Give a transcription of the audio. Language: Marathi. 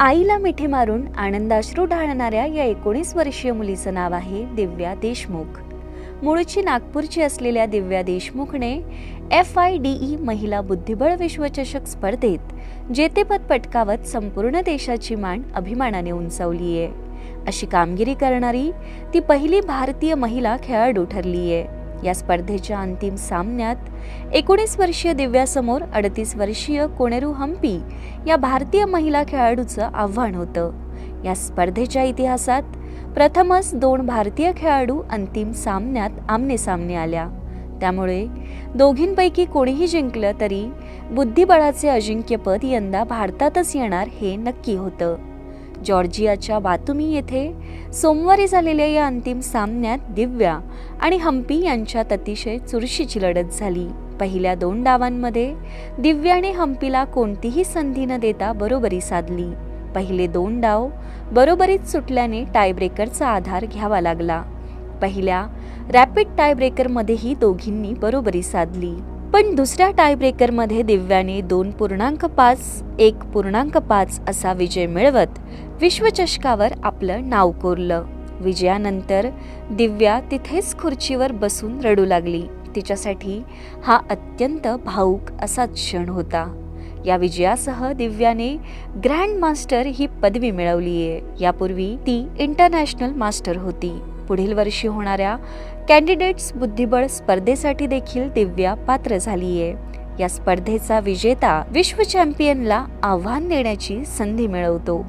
आईला मिठी मारून आनंदाश्रू ढाळणाऱ्या या एकोणीस वर्षीय मुलीचं नाव आहे दिव्या देशमुख. मूळची नागपूरची असलेल्या दिव्या देशमुखने एफ आय डी ई महिला बुद्धिबळ विश्वचषक स्पर्धेत जेतेपद पटकावत संपूर्ण देशाची मान अभिमानाने उंचावली आहे अशी कामगिरी करणारी ती पहिली भारतीय महिला खेळाडू ठरली आहे या स्पर्धेच्या अंतिम सामन्यात एकोणीस वर्षीय दिव्यासमोर अडतीस वर्षीय कोणेरू हम्पी या भारतीय महिला खेळाडूचं आव्हान होतं. या स्पर्धेच्या इतिहासात प्रथमच दोन भारतीय खेळाडू अंतिम सामन्यात आमने सामने आल्या. त्यामुळे दोघींपैकी कोणीही जिंकलं तरी बुद्धिबळाचे अजिंक्यपद यंदा भारतातच येणार हे नक्की होतं. जॉर्जियाच्या बातुमी येथे सोमवारी झालेल्या या अंतिम सामन्यात दिव्या आणि हम्पी यांच्यात अतिशय चुरशीची लढत झाली. पहिल्या दोन डावांमध्ये दिव्याने हम्पीला कोणतीही संधी न देता बरोबरी साधली. पहिले दोन डाव बरोबरीत सुटल्याने टायब्रेकरचा आधार घ्यावा लागला. पहिल्या रॅपिड टायब्रेकरमध्येही दोघींनी बरोबरी साधली. पण दुसऱ्या टायब्रेकरमध्ये दिव्याने दोन पूर्णांक पाच एक पूर्णांक पाच असा विजय मिळवत विश्वचषकावर आपलं नाव कोरलं. विजयानंतर दिव्या तिथेच खुर्चीवर बसून रडू लागली. तिच्यासाठी हा अत्यंत भाऊक असा क्षण होता. या विजयासह दिव्याने ग्रँड मास्टर ही पदवी मिळवली आहे यापूर्वी ती इंटरनॅशनल मास्टर होती. पुढील वर्षी होणाऱ्या कॅन्डिडेट्स बुद्धिबळ स्पर्धेसाठी देखील दिव्या पात्र झाली आहे या स्पर्धेचा विजेता विश्व चॅम्पियनला आव्हान देण्याची संधी मिळवतो.